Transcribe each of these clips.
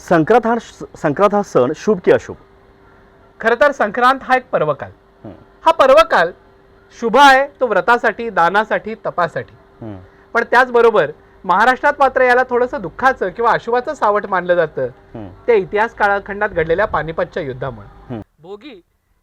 संक्रांत हा संक्रांत हा सण शुभ की अशुभ खरं तर संक्रांत हा एक पर्वकाल. हा पर्वकाल शुभ आहे तो व्रतासाठी दानासाठी तपासाठी. पण त्याचबरोबर महाराष्ट्रात मात्र याला थोडंसं दुःखाचं किंवा अशुभाचं सावट मानलं जातं. त्या इतिहास काळखंडात घडलेल्या पानिपतच्या युद्धामुळे. भोगी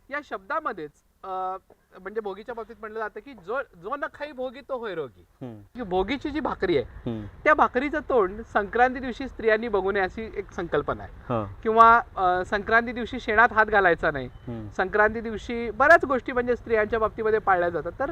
या शब्दामध्येच म्हणजे भोगीच्या बाबतीत म्हणलं जातं की जो जो न खाई भोगी तो होय रोगी भोगीची जी भाकरी आहे. त्या भाकरीचं तोंड संक्रांती दिवशी स्त्रियांनी बघू नये अशी एक संकल्पना आहे हा. किंवा संक्रांती दिवशी शेणात हात घालायचा नाही. संक्रांती दिवशी बऱ्याच गोष्टी म्हणजे स्त्रियांच्या बाबतीमध्ये पाळल्या जातात तर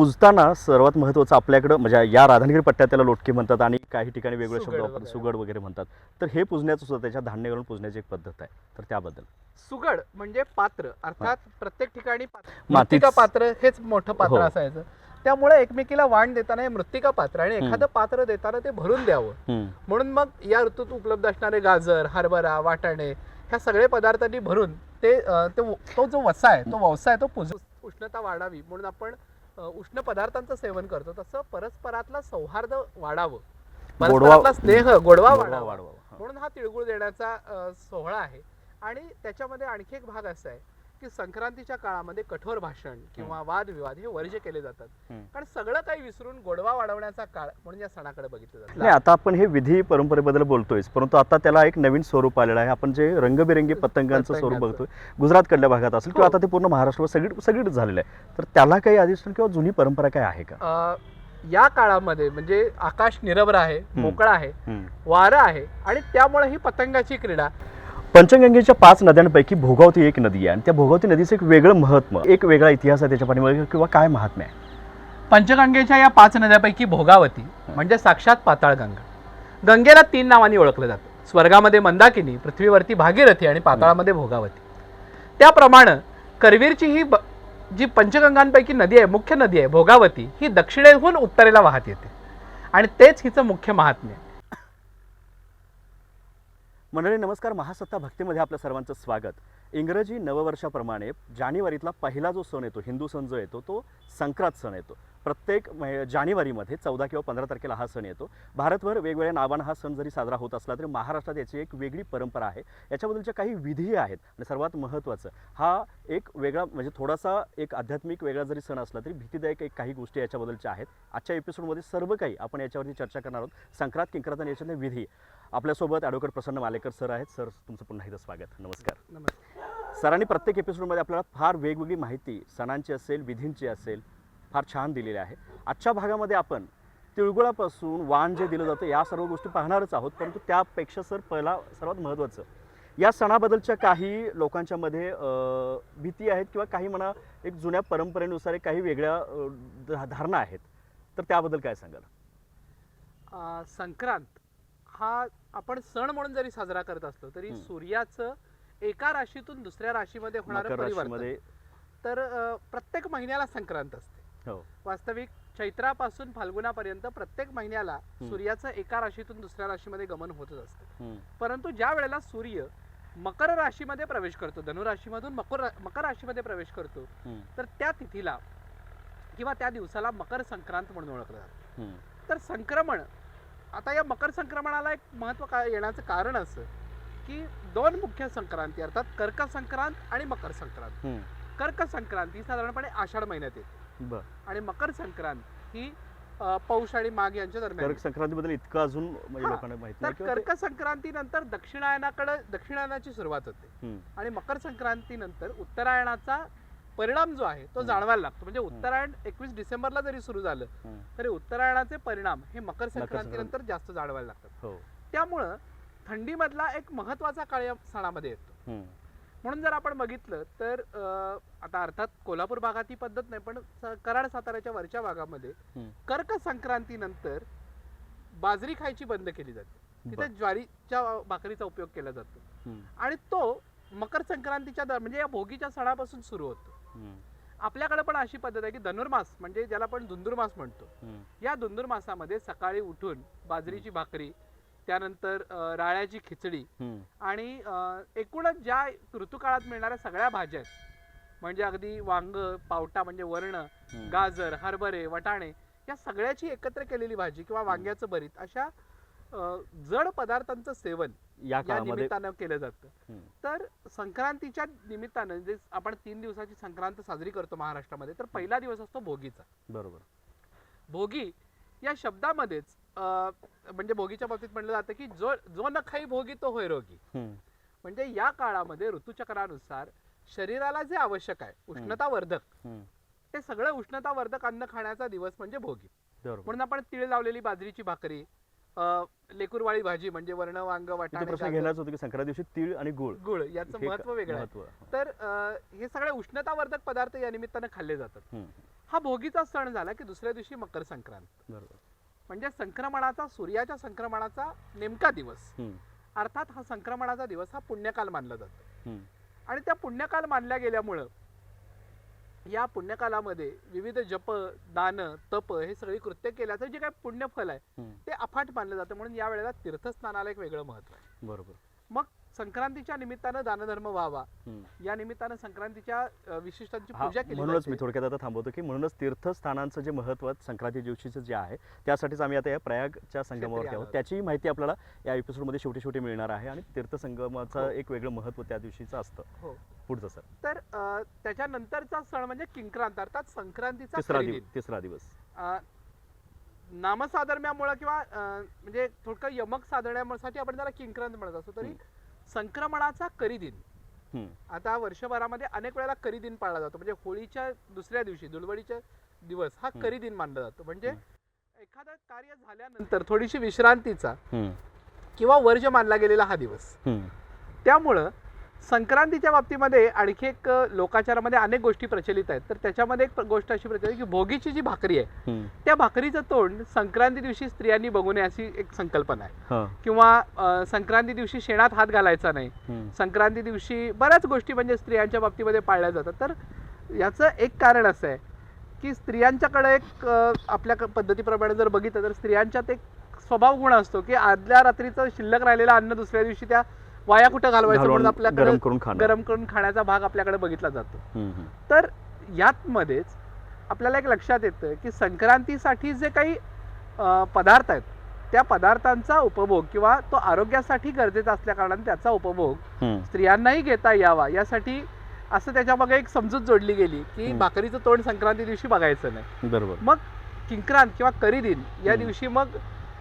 पूजताना सर्वात महत्त्वाचं आपल्याकडं म्हणजे या राधानगिरी पट्ट्यात त्याला लोटके म्हणतात आणि काही ठिकाणी वेगळे शब्द सुगड वापरतात वगैरे. सुगड वगैरे म्हणतात. तर हे पूजण्याचं सुद्धा त्याच्या धान्य घालून पूजण्याची एक पद्धत आहे. तर त्याबद्दल. सुगड म्हणजे पात्र अर्थात प्रत्येक ठिकाणी मृत्तिका पात्र हेच मोठं पात्र हो. असायचं. त्यामुळे एकमेकीला वाण देताना हे मृत्तिका पात्र आणि. एखादं पात्र देताना ते भरून द्यावं. म्हणून मग या ऋतूत उपलब्ध असणारे गाजर हरभरा वाटाणे ह्या सगळे पदार्थांनी भरून ते ते जो वसा आहे तो व्यवसाय तो पुज उष्णता वाढावी. म्हणून आपण उष्ण पदार्थांचं सेवन करतो तसं परस्परातला सौहार्द वाढावं. परस्परातला स्नेह गोडवा वाढावा. म्हणून हा तिळगुळ देण्याचा सोहळा आहे. आणि त्याच्यामध्ये आणखी एक भाग असा आहे. की संक्रांतीच्या काळामध्ये कठोर भाषण किंवा वादविवाद हे वर्ज्य केले जातात. कारण सगळं काही विसरून गोडवा वाढवण्याचा काळ म्हणून या सणाकडे बघितलं नाही जातं आता आपण हे विधी परंपरेबद्दल बोलतोय परंतु आता त्याला एक नवीन स्वरूप आलेलं आहे आपण जे रंगबिरंगी पतंगांचं स्वरूप. बघतोय गुजरातकडल्या भागात असेल किंवा हो. आता ते पूर्ण महाराष्ट्रावर सगळी सगळीकडे झालेलं आहे तर त्याला काही अधिष्ठान किंवा जुनी परंपरा काय आहे का या काळामध्ये म्हणजे आकाश निरभ्र आहे मोकळा आहे. वारं आहे आणि त्यामुळे ही पतंगाची क्रीडा पंचगंगेच्या पाच नद्यांपैकी भोगावती एक नदी आहे. आणि त्या भोगावती नदीचं एक वेगळं महत्त्व एक वेगळा इतिहास आहे त्याच्या पाठीमागे किंवा काय महात्म्य आहे? पंचगंगेच्या या पाच नद्यापैकी भोगावती म्हणजे साक्षात पाताळगंगा. गंगेला तीन नावांनी ओळखलं जातं. स्वर्गामध्ये मंदाकिनी पृथ्वीवरती भागीरथी आणि पाताळामध्ये भोगावती. त्याप्रमाणे करवीरची ही ब- जी पंचगंगांपैकी नदी आहे मुख्य नदी आहे भोगावती ही दक्षिणेहून उत्तरेला वाहत येते. आणि तेच हिचं मुख्य महात्म्य आहे. मंडळी नमस्कार. महासत्ता भक्तीमध्ये आपल्या सर्वांचं स्वागत. इंग्रजी नववर्षाप्रमाणे जानेवारीतला पहिला जो सण येतो हिंदू सण जो येतो तो संक्रांत सण येतो. प्रत्येक मै- जानेवारीमध्ये चौदा किंवा पंधरा तारखेला हा सण येतो. भारतभर वेगवेगळ्या नावानं हा सण जरी साजरा होत असला तरी महाराष्ट्रात याची एक वेगळी परंपरा आहे. याच्याबद्दलच्या काही विधी आहेत आणि सर्वात महत्त्वाचं हा एक वेगळा म्हणजे थोडासा एक आध्यात्मिक वेगळा जरी सण असला तरी भीतीदायक एक काही गोष्टी याच्याबद्दलच्या आहेत. आजच्या एपिसोडमध्ये सर्व काही आपण याच्यावरती चर्चा करणार आहोत. संक्रांत किंक्रांत आणि याच्यातले विधी. आपल्यासोबत ॲडव्होकेट प्रसन्न मालेकर सर आहेत. सर तुमचं पुन्हा एकदा स्वागत. नमस्कार. नमस्कार. सरांनी प्रत्येक एपिसोडमध्ये आपल्याला फार वेगवेगळी माहिती सणांची असेल विधींची असेल फार छान दिलेली आहे. आजच्या भागामध्ये आपण तिळगुळापासून वाण जे दिलं जातं या सर्व गोष्टी पाहणारच आहोत. परंतु त्यापेक्षा सर पहिला सर्वात महत्त्वाचं या सणाबद्दलच्या काही लोकांच्या मध्ये भीती आहेत किंवा काही म्हणा एक जुन्या परंपरेनुसार काही वेगळ्या धारणा आहेत. तर त्याबद्दल काय सांगाल? संक्रांत हा आपण सण म्हणून जरी साजरा करत असलो तरी. सूर्याचं एका राशीतून दुसऱ्या राशीमध्ये होणारं परिवर्तन. तर प्रत्येक महिन्याला संक्रांत असते. हो वास्तविक चैत्रापासून फाल्गुनापर्यंत प्रत्येक महिन्याला सूर्याचं एका राशीतून दुसऱ्या राशीमध्ये गमन होतच असतं. परंतु ज्या वेळेला सूर्य मकर राशीमध्ये प्रवेश करतो धनुराशीमधून मकर मकर राशीमध्ये प्रवेश करतो. तर त्या तिथीला किंवा त्या दिवसाला मकर संक्रांत म्हणून ओळखलं जातं. तर संक्रमण आता या मकर संक्रमणाला एक महत्त्व का येण्याचं कारण असं की दोन मुख्य संक्रांती अर्थात कर्क संक्रांत आणि मकर संक्रांत. कर्क संक्रांत साधारणपणे आषाढ महिन्यात येते बर आणि मकर संक्रांत ही पौष आणि माघ यांच्या दरम्यान कर्क. संक्रांतीबद्दल इतकं अजून म्हणजे हा. लोकांना माहिती तर नाही किंवा ते- कर्क संक्रांतीनंतर दक्षिणायनाकडे दक्षिणायनाची सुरुवात होते हम्म. आणि मकर संक्रांतीनंतर उत्तरायणाचा परिणाम जो आहे तो हम्म. जाणवायला लागतो म्हणजे उत्तरायण एकवीस डिसेंबरला जरी सुरू झालं हम्म. तरी उत्तरायणाचे परिणाम हे मकर संक्रांतीनंतर जास्त जाणवायला लागतात हो त्यामुळं थंडीमधला एक महत्त्वाचा काळ या सणामध्ये येतो हम्म. म्हणून जर आपण बघितलं तर आता अर्थात कोल्हापूर भागात ही पद्धत नाही पण कराड साताऱ्याच्या वरच्या भागामध्ये. कर्क संक्रांतीनंतर बाजरी खायची बंद केली जाते. तिथे ज्वारीच्या भाकरीचा उपयोग केला जातो. आणि तो मकर संक्रांतीच्या दर- म्हणजे या भोगीच्या सणापासून सुरू होतो. आपल्याकडे पण अशी पद्धत आहे की धनुर्मास म्हणजे ज्याला आपण धुंदुरमास म्हणतो. या धुंदुरमासामध्ये सकाळी उठून बाजरीची भाकरी त्यानंतर अं, राळ्याची खिचडी हम्म. आणि अं, एकूणच ज्या ऋतुकाळात मिळणाऱ्या सगळ्या भाज्या आहेत म्हणजे अगदी वांग पावटा म्हणजे वर्ण हम्म. गाजर हरभरे वटाणे या सगळ्याची एकत्र केलेली भाजी किंवा वांग्याचं भरीत अशा अं, जड पदार्थांचं सेवन या या काळामध्ये निमित्तानं केलं जातं हम्म. तर संक्रांतीच्या निमित्तानं जे आपण तीन दिवसाची संक्रांत साजरी करतो महाराष्ट्रामध्ये तर पहिला दिवस असतो भोगीचा बरोबर भोगी या शब्दामध्येच म्हणजे भोगीच्या बाबतीत म्हणलं जातं की जो जो न खाई भोगी तो होय रोगी. म्हणजे या काळामध्ये ऋतुचक्रानुसार शरीराला जे आवश्यक आहे उष्णतावर्धक. ते सगळं उष्णतावर्धक अन्न खाण्याचा दिवस म्हणजे भोगी. म्हणून आपण तिळ लावलेली बाजरीची भाकरी लेकुरवाळी भाजी म्हणजे वर्ण वांग वाटाणे संक्रांती दिवशी तीळ आणि गुळ. गुळ याचं महत्त्व वेगळं आहे. तर हे सगळे उष्णतावर्धक पदार्थ या निमित्तानं खाल्ले जातात. हा भोगीचा सण झाला की दुसऱ्या दिवशी मकर संक्रांत. म्हणजे संक्रमणाचा सूर्याच्या संक्रमणाचा नेमका दिवस. अर्थात हा संक्रमणाचा दिवस हा पुण्यकाल मानला जातो. आणि त्या पुण्यकाल मानल्या गेल्यामुळं या पुण्यकालामध्ये विविध जप दान तप हे सगळी कृत्य केल्याचं जे काही पुण्यफल आहे. ते अफाट मानलं जातं म्हणून या वेळेला तीर्थस्नानाला एक वेगळं महत्त्व आहे बरोबर मग संक्रांतीच्या निमित्तानं दानधर्म व्हावा. या निमित्तानं संक्रांतीच्या विशिष्टांची पूजा केली म्हणूनच. मी थोडक्यात आता थांबवतो की म्हणूनच तीर्थस्थानांचं जे महत्त्व संक्रांती दिवशीचं जे आहे त्यासाठीच आम्ही आता या प्रयागच्या संगमावरती आहोत आहोत. त्याची माहिती आपल्याला या एपिसोडमध्ये शेवटी शेवटी मिळणार आहे आणि तीर्थसंगमाचं हो. एक वेगळं महत्त्व त्या दिवशीचं असतं हो पुढचं सर तर त्याच्यानंतरचा सण म्हणजे किंक्रांत अर्थात संक्रांतीचा तिसरा दिवस. तिसरा दिवस नामसाधर्म्यामुळं किंवा म्हणजे थोडकं यमक साधण्यासाठी आपण त्याला किंक्रांत म्हणत असतो तरी संक्रमणाचा करी दिन हम्म. आता वर्षभरामध्ये अनेक वेळेला करी दिन पाळला जातो म्हणजे होळीच्या दुसऱ्या दिवशी धुळवडीच्या दिवस हा हम्म. करी दिन मानला जातो म्हणजे. एखादं कार्य झाल्यानंतर थोडीशी विश्रांतीचा. किंवा वर्ज मानला गेलेला हा दिवस. त्यामुळं संक्रांतीच्या बाबतीमध्ये आणखी एक लोकाचारामध्ये अनेक गोष्टी प्रचलित आहेत तर त्याच्यामध्ये एक गोष्ट अशी प्रचलित की भोगीची जी भाकरी आहे. त्या भाकरीचं तोंड संक्रांती दिवशी स्त्रियांनी बघू नये अशी एक संकल्पना आहे हा. किंवा संक्रांती दिवशी शेणात हात घालायचा नाही. संक्रांती दिवशी बऱ्याच गोष्टी म्हणजे स्त्रियांच्या बाबतीमध्ये पाळल्या जातात तर याचं एक कारण असं आहे की स्त्रियांच्याकडे एक आपल्या पद्धतीप्रमाणे जर बघितलं तर स्त्रियांच्यात एक स्वभाव गुण असतो की आदल्या रात्रीचं शिल्लक राहिलेलं अन्न दुसऱ्या दिवशी त्या वाया कुठं घालवायचं म्हणून आपल्याकडे गरम करून खाणं. गरम करून खाण्याचा भाग आपल्याकडे बघितला जातो हम्म. हम्म. तर यात मध्येच आपल्याला एक लक्षात येतं की संक्रांतीसाठी जे काही अ, पदार्थ आहेत त्या पदार्थांचा उपभोग किंवा तो आरोग्यासाठी गरजेचा असल्या कारणाने त्याचा उपभोग हम्म. स्त्रियांनाही घेता यावा यासाठी असं त्याच्यामागे एक समजूत जोडली गेली की हम्म. भाकरीचं तोंड संक्रांती दिवशी बघायचं नाही बरोबर मग किंक्रांत किंवा करी दिन या हम्म. दिवशी मग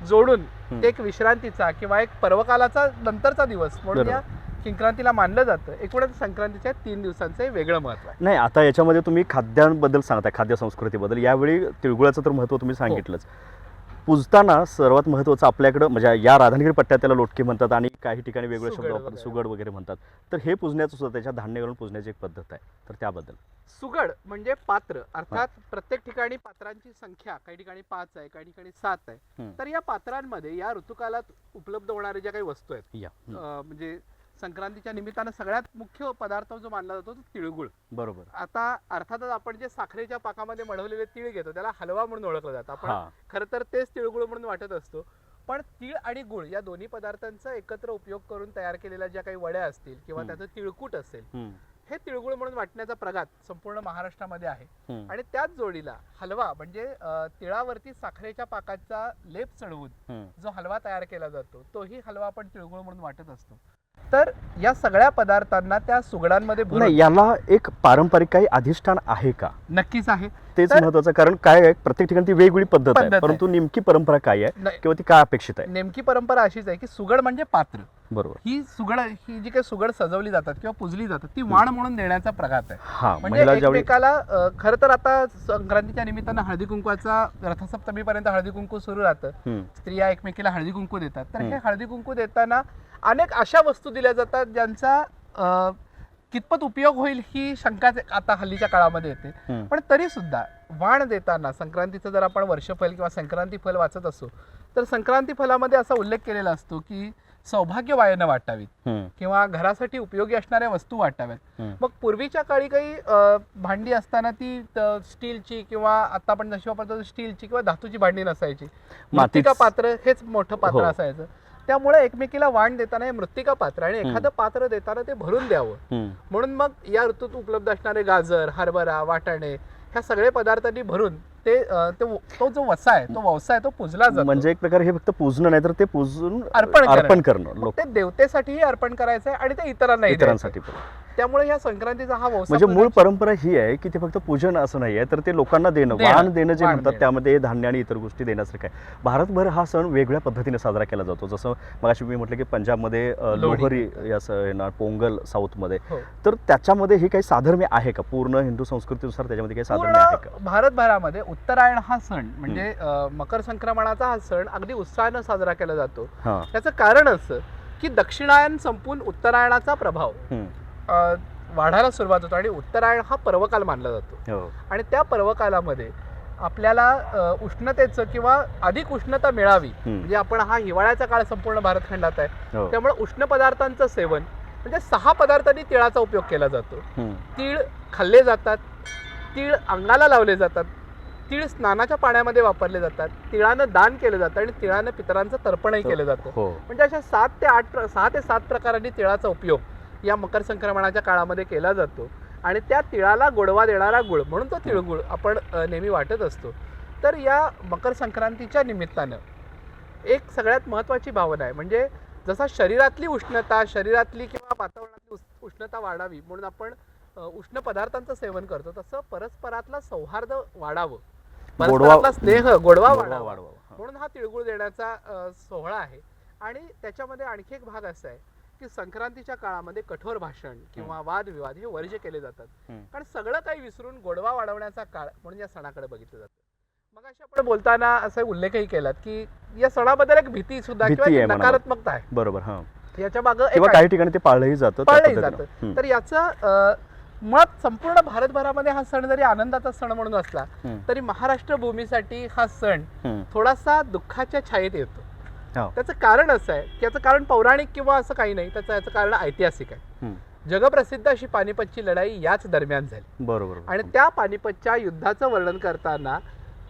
जोडून. एक विश्रांतीचा किंवा एक पर्वकालाचा नंतरचा दिवस म्हणून. या किंक्रांतीला मानलं जातं. एकूणच संक्रांतीच्या तीन दिवसांचं हे वेगळं महत्त्व आहे. नाही आता याच्यामध्ये तुम्ही खाद्यांबद्दल सांगताय खाद्य संस्कृतीबद्दल. यावेळी तिळगुळाचं तर महत्त्व तुम्ही सांगितलंच. पुजताना सर्वात महत्त्वाचं आपल्याकडं म्हणजे या राधानगिरी पट्ट्यात त्याला लोटकी म्हणतात आणि काही ठिकाणी वेगवेगळे शब्द सुगड वापरतात वगैरे. सुगड वगैरे म्हणतात. तर हे पुजण्याचं सुद्धा त्याच्या धान्य घालून पुजण्याची एक पद्धत आहे. तर त्याबद्दल. सुगड म्हणजे पात्र. अर्थात प्रत्येक ठिकाणी पात्रांची संख्या काही ठिकाणी पाच आहे काही ठिकाणी सात आहे. तर या पात्रांमध्ये या ऋतुकालात उपलब्ध होणाऱ्या ज्या काही वस्तू आहेत म्हणजे संक्रांतीच्या निमित्तानं सगळ्यात मुख्य पदार्थ जो मानला जातो तो तिळगुळ बरोबर आता अर्थातच आपण जे साखरेच्या पाकामध्ये मढवलेले तिळ घेतो त्याला हलवा म्हणून ओळखलं जातं आपण खरं तर तेच तिळगुळ म्हणून वाटत असतो पण तीळ आणि गुळ या दोन्ही पदार्थांचा एकत्र उपयोग करून तयार केलेल्या ज्या काही वड्या असतील किंवा. त्याचं तिळकूट असेल हं. तिळगुळ म्हणून वाटण्याचा प्रघात संपूर्ण महाराष्ट्रामध्ये आहे. आणि त्याच जोडीला हलवा म्हणजे तिळावरती साखरेच्या पाकाचा लेप चढवून. जो हलवा तयार केला जातो तोही हलवा आपण तिळगुळ म्हणून वाटत असतो तर या सगळ्या पदार्थांना त्या सुगडांमध्ये भरून नाही याला एक पारंपरिक काही अधिष्ठान आहे का? नक्कीच आहे. तेच महत्वाचं कारण काय आहे? प्रत्येक ठिकाणी ती वेगवेगळी पद्धत पद्धत आहे. आहे. परंतु नेमकी परंपरा काय आहे? नाही, किंवा ती काय अपेक्षित आहे? नेमकी परंपरा अशीच आहे की सुगड म्हणजे पात्र. बरोबर. ही सुगड ही जी काही सुगड सजवली जातात किंवा पुजली जातात ती वाण म्हणून देण्याचा प्रघात आहे. हा म्हणजे महिला ज्यावेळी एकमेकाला अ, खरं तर आता संक्रांतीच्या निमित्तानं हळदी कुंकवाचा रथसप्तमीपर्यंत हळदी कुंकू सुरू राहतं. स्त्रिया एकमेकीला हळदी कुंकू देतात. तर हे हम्म. हळदी कुंकू देताना अनेक अशा वस्तू दिल्या जातात ज्यांचा अ, कितपत उपयोग होईल ही शंका आता हल्लीच्या काळामध्ये येते. पण तरी सुद्धा वाण देताना संक्रांतीचं जर आपण वर्षफल किंवा संक्रांती फल वाचत असू तर संक्रांती फलामध्ये असा उल्लेख केलेला असतो की सौभाग्य वायानं वाटावीत. किंवा घरासाठी उपयोगी असणाऱ्या वस्तू वाटाव्यात. मग पूर्वीच्या काळी काही भांडी असताना ती स्टीलची किंवा आता आपण जशी वापरतो स्टीलची किंवा धातूची भांडी नसायची मृत्तिका पात्र हेच मोठं पात्र हो. असायचं त्यामुळे एकमेकीला वाण देताना हे मृत्तिका पात्र आणि. एखादं पात्र देताना ते भरून द्यावं. म्हणून मग या ऋतूत उपलब्ध असणारे गाजर हरभरा वाटाणे ह्या सगळे पदार्थांनी भरून ते ते जो वसा आहे तो वसा आहे तो पुजला जातो म्हणजे एक प्रकारे हे फक्त पूजणं नाही तर ते पूजून अर्पण. अर्पण करणं ते देवतेसाठीही अर्पण करायचं आहे आणि ते आहे. इतरांसाठी. त्यामुळे या संक्रांतीचा हा म्हणजे मूळ परंपरा ही आहे की ते फक्त पूजन असं नाही आहे तर ते लोकांना देणं वाण देणं जे म्हणतात. त्यामध्ये धान्य आणि इतर गोष्टी देण्यासारखं आहे. भारतभर हा सण वेगळ्या पद्धतीने साजरा केला जातो. जसं मगाशी मी म्हटलं की पंजाबमध्ये. लोहरी. या सण येणार पोंगल साऊथमध्ये. हो. तर त्याच्यामध्ये हे काही साधर्म्य आहे का? पूर्ण हिंदू संस्कृतीनुसार त्याच्यामध्ये काही साधर्म्य आहे का? भारतभरामध्ये उत्तरायण हा सण म्हणजे मकर संक्रमणाचा हा सण अगदी उत्साहानं साजरा केला जातो. हां. त्याचं कारण असं की दक्षिणायन संपून उत्तरायणाचा प्रभाव. वाढायला सुरुवात होतो आणि उत्तरायण हा पर्वकाल मानला जातो. हो. आणि त्या पर्वकालामध्ये आपल्याला उष्णतेचं किंवा अधिक उष्णता मिळावी. म्हणजे आपण हा हिवाळ्याचा काळ संपूर्ण भारतखंडात आहे हो. त्यामुळे उष्ण पदार्थांचं सेवन म्हणजे सहा पदार्थांनी तिळाचा उपयोग केला जातो. तीळ खाल्ले जातात तीळ अंगाला लावले जातात तीळ स्नानाच्या पाण्यामध्ये वापरले जातात तिळानं दान केलं जातं आणि तिळानं पितरांचं तर्पणही केलं जातं. हो. म्हणजे अशा सात ते आठ सहा ते सात प्रकारांनी तिळाचा उपयोग या मकर संक्रमणाच्या काळामध्ये केला जातो. आणि त्या तिळाला गोडवा देणारा गुळ म्हणून तो तिळगुळ आपण नेहमी वाटत असतो. तर या मकर संक्रांतीच्या निमित्तानं एक सगळ्यात महत्त्वाची भावना आहे. म्हणजे जसा शरीरातली उष्णता शरीरातली किंवा वातावरणातली उष्णता वाढावी म्हणून आपण उष्ण पदार्थांचं सेवन करतो तसं परस्परातला सौहार्द वाढावं. परस्परातला स्नेह गोडवा वाढावा. म्हणून हा तिळगुळ देण्याचा सोहळा आहे. आणि त्याच्यामध्ये आणखी एक भाग असा आहे. की संक्रांतीच्या काळामध्ये कठोर भाषण किंवा वादविवाद हे वर्ज्य केले जातात. कारण सगळं काही विसरून गोडवा वाढवण्याचा काळ म्हणून या सणाकडे बघितलं जातं मग अशी आपण बोलताना असा उल्लेखही केलात की या सणाबद्दल एक भीती सुद्धा किंवा. नकारात्मकता आहे बरोबर हां याच्या मागं किंवा. काही ठिकाणी ते पाळलंही जातं पाळलंही. जातं. तर याचा मुळात संपूर्ण भारतभरामध्ये हा सण जरी आनंदाचा सण म्हणून असला. तरी महाराष्ट्र भूमीसाठी हा सण. थोडासा दुःखाच्या छायेत येतो. त्याचं कारण असं आहे की याचं कारण पौराणिक किंवा असं काही नाही त्याचं याचं कारण ऐतिहासिक आहे. जगप्रसिद्ध अशी पानिपतची लढाई याच दरम्यान झाली. बरोबर आणि त्या पानिपतच्या युद्धाचं वर्णन करताना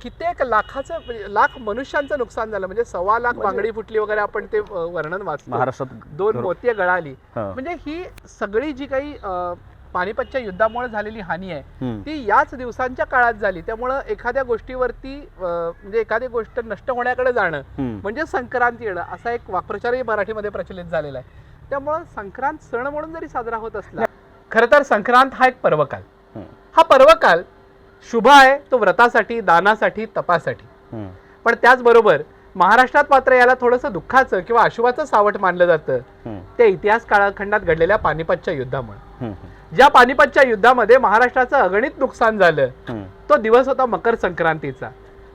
कित्येक लाखाचं म्हणजे लाख मनुष्यांचं नुकसान झालं म्हणजे सव्वा लाख म्हणजे- बांगडी फुटली वगैरे आपण ते वर्णन वाचतो. महाराष्ट्रात दोन मोती गळाली. हां. म्हणजे ही सगळी जी काही पानिपतच्या युद्धामुळे झालेली हानी आहे. ती याच दिवसांच्या काळात झाली त्यामुळं एखाद्या गोष्टीवरती म्हणजे एखादी गोष्ट नष्ट होण्याकडे जाणं. म्हणजे संक्रांत येणं असा एक वाक्प्रचारही मराठीमध्ये प्रचलित झालेला आहे त्यामुळं संक्रांत सण म्हणून जरी साजरा होत असला खरं तर संक्रांत हा एक पर्वकाल. हा पर्वकाल शुभ आहे तो व्रतासाठी दानासाठी तपासाठी. पण त्याचबरोबर महाराष्ट्रात मात्र याला थोडंसं दुःखाचं किंवा अशुभाचं सावट मानलं जातं. त्या इतिहास काळखंडात घडलेल्या पानिपतच्या युद्धामुळे. ज्या पानिपतच्या युद्धामध्ये महाराष्ट्राचं अगणित नुकसान झालं. तो दिवस होता मकर संक्रांतीचा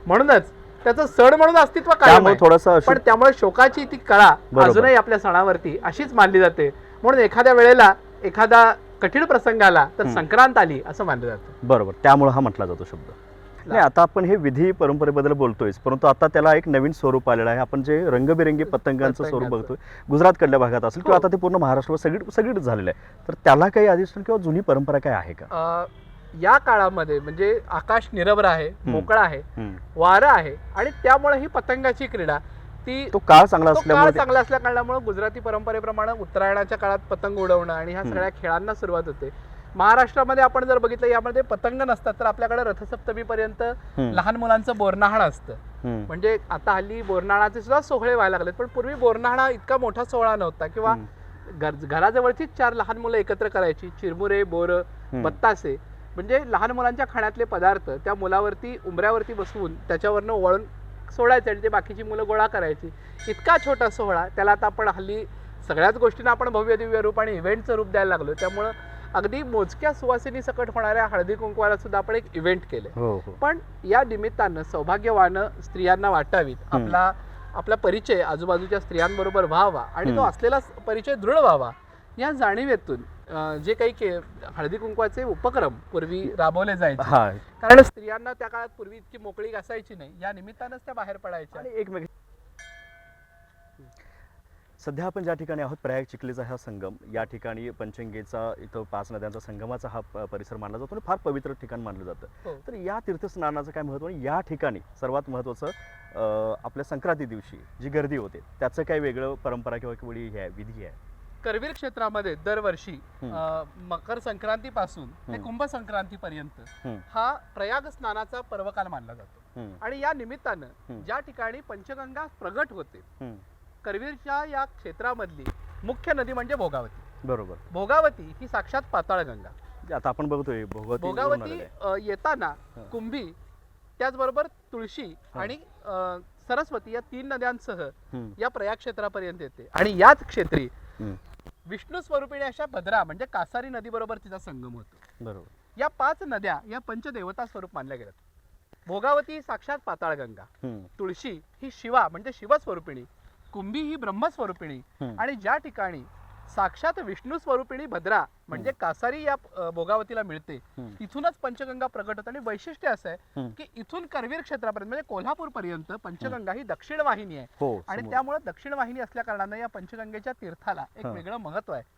म्हणूनच त्याचं सण म्हणून अस्तित्व आहे. थोडासा पण त्यामुळे शोकाची ती कळा. अजूनही आपल्या सणावरती अशीच मानली जाते म्हणून एखाद्या वेळेला एखादा कठीण प्रसंग आला तर. संक्रांत आली असं मानलं जातं बरोबर त्यामुळे हा म्हटला जातो शब्द नाही आता आपण हे विधी परंपरेबद्दल बोलतोय परंतु आता त्याला एक नवीन स्वरूप आलेलं आहे आपण जे रंगबिरंगी पतंगांचं स्वरूप. बघतोय गुजरातकडल्या भागात असेल किंवा हो. आता ते पूर्ण महाराष्ट्र सगळी सगळीच झालेलं आहे तर त्याला काही अधिष्ठान किंवा जुनी परंपरा काय आहे का या काळामध्ये म्हणजे आकाश निरभ्र आहे मोकळा आहे. वारं आहे आणि त्यामुळे ही पतंगाची क्रीडा ती तो काळ चांगला काळ असल्यामुळे चांगला असल्या कारणामुळे गुजराती परंपरेप्रमाणे उत्तरायणाच्या काळात पतंग उडवणं आणि ह्या. सगळ्या खेळांना सुरुवात होते महाराष्ट्रामध्ये आपण जर बघितलं यामध्ये पतंग नसतात तर आपल्याकडे रथसप्तमीपर्यंत. लहान मुलांचं बोरनाहण असतं. म्हणजे आता हल्ली बोरनाळाचे सुद्धा सोहळे व्हायला लागलेत पण पूर्वी बोरनाळा इतका मोठा सोहळा नव्हता किंवा घराजवळचीच चार लहान मुलं एकत्र करायची चिरमुरे बोर. बत्तासे म्हणजे लहान मुलांच्या खाण्यातले पदार्थ त्या मुलावरती उंबऱ्यावरती बसवून त्याच्यावरनं वळून सोडायचे आणि ते बाकीची मुलं गोळा करायची इतका छोटा सोहळा त्याला आता आपण हल्ली सगळ्याच गोष्टींना आपण भव्य दिव्य रूप आणि इव्हेंटचं रूप द्यायला लागलो त्यामुळं अगदी मोजक्या सुवासिनी सकट होणाऱ्या हळदी कुंकवाला सुद्धा आपण एक इव्हेंट केले हो हो. पण या निमित्तानं सौभाग्यवानं स्त्रियांना वाटावीत. आपला आपला परिचय आजूबाजूच्या स्त्रियांबरोबर व्हावा आणि तो. असलेला परिचय दृढ व्हावा या जाणीवेतून जे काही के हळदी कुंकवाचे उपक्रम पूर्वी राबवले जायचे. कारण स्त्रियांना त्या काळात पूर्वी इतकी मोकळी असायची नाही. या निमित्तानंच त्या बाहेर पडायच्या. आणि एकमेक सध्या आपण ज्या ठिकाणी आहोत प्रयाग चिखलीचा हा संगम या ठिकाणी पंचंगेचा इथं पाच नद्यांचा संगमाचा हा परिसर मानला जातो आणि फार पवित्र ठिकाण मानलं जातं हो. तर या तीर्थस्नानाचं काय महत्त्व आणि या ठिकाणी सर्वात महत्त्वाचं अं, आपल्या संक्रांती दिवशी जी गर्दी होते त्याचं काय वेगळं परंपरा किंवा किंवा हे आहे विधी आहे करवीर क्षेत्रामध्ये दरवर्षी मकर संक्रांतीपासून ते हम्म. कुंभ संक्रांतीपर्यंत हम्म. हा प्रयाग स्नानाचा पर्वकाल मानला जातो आणि या निमित्तानं. ज्या ठिकाणी पंचगंगा प्रगट होते. करवीरच्या या क्षेत्रामधली मुख्य नदी म्हणजे भोगावती. बरोबर. भोगावती ही साक्षात पाताळगंगा जे आता आपण बघतोय भोगवती येताना. कुंभी त्याचबरोबर तुळशी. आणि सरस्वती या तीन नद्यांसह या प्रयाग क्षेत्रापर्यंत येते. आणि याच क्षेत्री. विष्णू स्वरूपिणी अशा भद्रा म्हणजे कासारी नदी बरोबर तिचा संगम होतो. बरोबर. या पाच नद्या या पंचदेवता स्वरूप मानल्या गेल्यात. भोगावती ही साक्षात पाताळगंगा तुळशी ही शिवा म्हणजे शिवस्वरूपिणी. कुंभी ही ब्रह्मस्वरूपिणी. आणि ज्या ठिकाणी साक्षात विष्णू स्वरूपिणी भद्रा म्हणजे कासारी या भोगावतीला मिळते. इथूनच पंचगंगा प्रगट होते आणि वैशिष्ट्य असं आहे. की इथून करवीर क्षेत्रापर्यंत म्हणजे कोल्हापूर पर्यंत पंचगंगा ही दक्षिण वाहिनी आहे हो आणि. त्यामुळे दक्षिण वाहिनी असल्या कारणानं या पंचगंगेच्या तीर्थाला एक. वेगळं महत्त्व आहे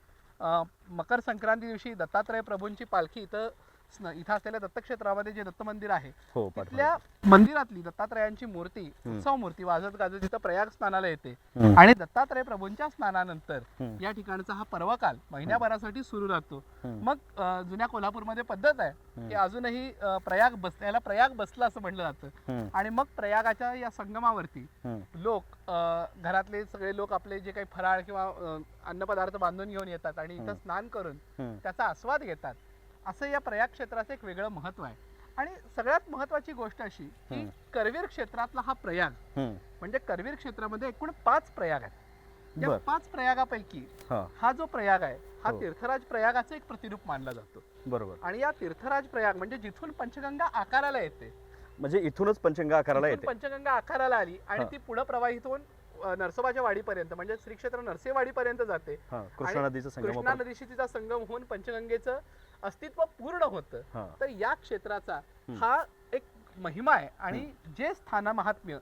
मकर संक्रांती दिवशी दत्तात्रय प्रभूंची पालखी इथं इथं असलेल्या दत्तक्षेत्रामध्ये जे दत्त मंदिर आहे हो तिथल्या. मंदिरातली दत्तात्रयांची मूर्ती. उत्सव मूर्ती वाजत गाजत तिथं प्रयाग स्नानाला येते हम्म. आणि दत्तात्रय प्रभूंच्या स्नानानंतर हम्म. या ठिकाणचा हा पर्वकाल महिन्याभरासाठी सुरू राहतो हम्म. मग अं, जुन्या कोल्हापूरमध्ये पद्धत आहे. की अजूनही अं, प्रयाग बस याला प्रयाग बसला असं म्हटलं जातं हम्म, आणि मग प्रयागाच्या या संगमावरती हम्म. लोक अ, घरातले सगळे लोक आपले जे काही फराळ किंवा अ, अन्नपदार्थ बांधून घेऊन येतात आणि इथं. स्नान करून हम्म. त्याचा आस्वाद घेतात असं या प्रयाग क्षेत्राचं एक वेगळं महत्त्व आहे आणि सगळ्यात महत्वाची गोष्ट अशी की. करवीर क्षेत्रातला हा प्रयाग. म्हणजे करवीर क्षेत्रामध्ये एकूण पाच प्रयाग आहेत या. पाच प्रयागापैकी हा जो प्रयाग आहे हा हो. तीर्थराज प्रयागाचं एक प्रतिरूप मानला जातो बरोबर आणि या तीर्थराज प्रयाग म्हणजे जिथून पंचगंगा आकाराला येते म्हणजे इथूनच पंचंगा आकाराला येते पंचगंगा आकाराला आली आणि. ती पुढे प्रवाहित होऊन नरसोबाच्या वाडीपर्यंत म्हणजे श्री क्षेत्र नरसेवाडीपर्यंत जाते कृष्णा नदीचं कृष्णा नदीशी तिचा संगम होऊन पंचगंगेचं अस्तित्व पूर्ण होतं. तर या क्षेत्राचा. हा एक महिमा आहे आणि जे स्थान महात्म्य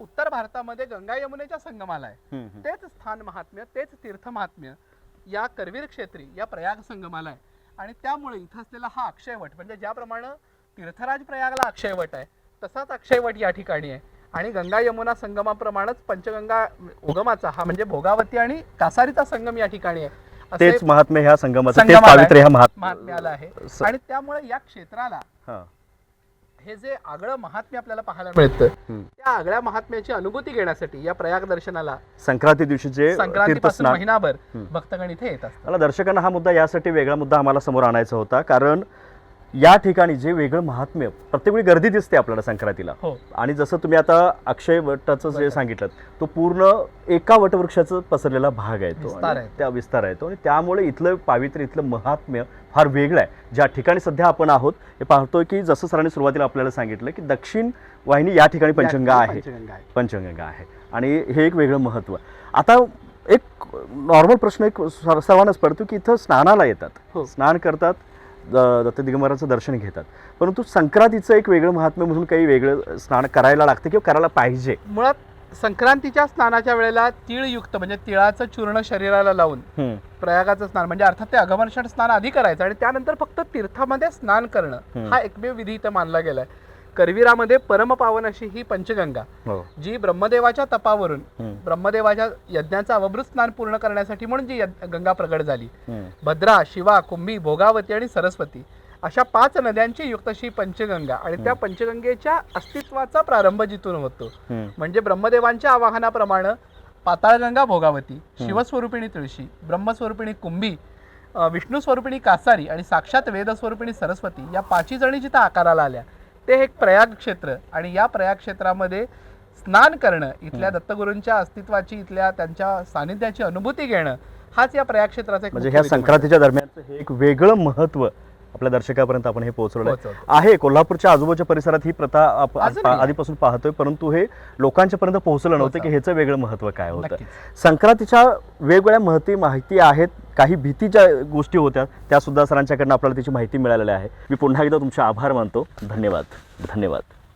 उत्तर भारतामध्ये गंगा यमुनेच्या संगमाला आहे. तेच स्थान महात्म्य तेच तीर्थ महात्म्य या करवीर क्षेत्री या प्रयाग संगमाला आहे आणि त्यामुळे इथं असलेला हा अक्षयवट म्हणजे ज्याप्रमाणे तीर्थराज प्रयागला अक्षयवट आहे तसाच अक्षयवट या ठिकाणी आहे. आणि गंगा यमुना संगमाप्रमाणेच पंचगंगा उगमाचा हा म्हणजे भोगावती आणि कासारीचा संगम या ठिकाणी आहे. तेच महात्म्य ह्या संगमाचं तेच संगमाला पावित्र्य ह्या महात्म्य महात्म्य आलं आहे स- आणि त्यामुळे या क्षेत्राला हा हे जे आगळं महात्म्य आपल्याला पाहायला मिळतं हम्म. त्या आगळ्या महात्म्याची अनुभूती घेण्यासाठी या प्रयाग दर्शनाला संक्रांती दिवशी जे संक्रांतीपासून तीर्थस्नान महिनाभर हम्म. भक्तगण इथे येत असतात मला दर्शकांना हा मुद्दा यासाठी वेगळा मुद्दा आम्हाला समोर आणायचा होता कारण या ठिकाणी जे वेगळं महात्म्य प्रत्येक वेळी गर्दी दिसते आपल्याला संक्रांतीला. हो. आणि जसं तुम्ही आता अक्षय वटाचं जे. सांगितलं तो पूर्ण एका वटवृक्षाचा पसरलेला भाग आहे तो. विस्तार आणि आहे. त्या विस्तार आहे तो. आणि त्यामुळे इथलं पावित्र्य इथलं महात्म्य फार वेगळं आहे. ज्या ठिकाणी सध्या आपण आहोत हे पाहतोय की जसं सरांनी सुरुवातीला आपल्याला सांगितलं की दक्षिण वाहिनी या ठिकाणी पंचगंगा आहे. पंचगंगा आहे. पंचगंगा आहे. आणि हे एक वेगळं महत्त्व आता एक नॉर्मल प्रश्न एक सर- सर्वांनाच पडतो की इथं स्नानाला येतात. हो. स्नान करतात दत्त दिगंबराचं दर्शन घेतात. परंतु संक्रांतीचं एक वेगळं महात्म्य म्हणून काही वेगळं स्नान करायला लागतं किंवा करायला पाहिजे. मुळात संक्रांतीच्या स्नानाच्या वेळेला तिळयुक्त म्हणजे तिळाचं चूर्ण शरीराला लावून प्रयागाचं स्नान म्हणजे अर्थात ते अगमर्षण स्नान आधी करायचं आणि त्यानंतर फक्त तीर्थामध्ये स्नान करणं. हा एकमेव विधी इथं मानला गेलाय. करवीरामध्ये परमपावन अशी ही पंचगंगा हो. जी ब्रह्मदेवाच्या तपावरून ब्रह्मदेवाच्या यज्ञाचं अवभृत स्नान पूर्ण करण्यासाठी म्हणून जी गंगा प्रगट झाली. भद्रा शिवा कुंभी भोगावती आणि सरस्वती अशा पाच नद्यांची युक्त अशी पंचगंगा आणि त्या पंचगंगेच्या अस्तित्वाचा प्रारंभ जिथून होतो. म्हणजे ब्रह्मदेवांच्या आवाहनाप्रमाणे पाताळगंगा भोगावती शिवस्वरूपिणी तुळशी ब्रह्मस्वरूपिणी कुंभी अ, विष्णुस्वरूपिणी कासारी आणि साक्षात वेदस्वरूपिणी सरस्वती या पाची जणी जिथं आकाराला आल्या ते एक प्रयाग क्षेत्र आणि या प्रयाग क्षेत्रामध्ये स्नान करणं इथल्या दत्तगुरूंच्या अस्तित्वाची इथल्या त्यांच्या सानिध्याची अनुभूती घेणं हाच या प्रयाग क्षेत्राचा एक म्हणजे ह्या संक्रांतीच्या दरम्यानचं हे एक वेगळं महत्त्व आपल्या दर्शकापर्यंत आपण हे पोहोचवलं. आहे कोल्हापूरच्या आजूबाजूच्या परिसरात ही प्रथा. आधीपासून पाहतोय परंतु हे लोकांच्या पर्यंत पोहोचलं नव्हतं की. ह्याचं वेगळं महत्त्व काय होतं. संक्रांतीच्या वेगवेगळ्या महती माहिती आहेत काही भीतीच्या गोष्टी होत्या त्या सुद्धा सरांच्याकडनं आपल्याला त्याची माहिती मिळालेली आहे मी पुन्हा एकदा तुमचे आभार मानतो धन्यवाद धन्यवाद